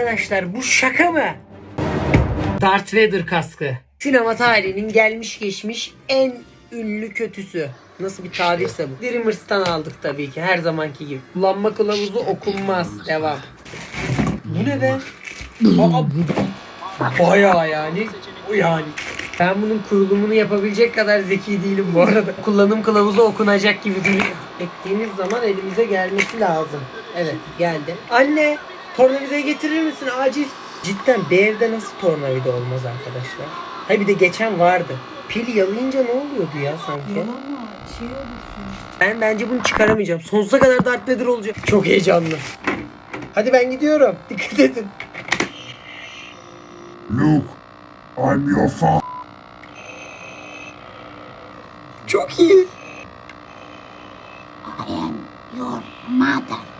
Arkadaşlar bu şaka mı? Darth Vader kaskı. Sinema tarihinin gelmiş geçmiş en ünlü kötüsü. Nasıl bir tabirse bu. Dreamers'tan aldık tabii ki her zamanki gibi. Kullanma kılavuzu okunmaz. Devam. Bu ne be? Aa, bayağı yani. O yani. Ben bunun kurulumunu yapabilecek kadar zeki değilim bu arada. Kullanım kılavuzu okunacak gibi duruyor. Ektiğimiz zaman elimize gelmesi lazım. Evet geldi. Anne Tornavidayı getirir misin acil? Cidden bir evde nasıl tornavida olmaz arkadaşlar? Ha bir de geçen vardı. Pil yalayınca ne oluyordu ya sanki? Yalama şey olursun. Ben bence bunu çıkaramayacağım. Sonsuza kadar Darth Vader olacak. Çok heyecanlı. Hadi ben gidiyorum. Dikkat edin. Luke, I'm your father. Çok iyi. I am your mother.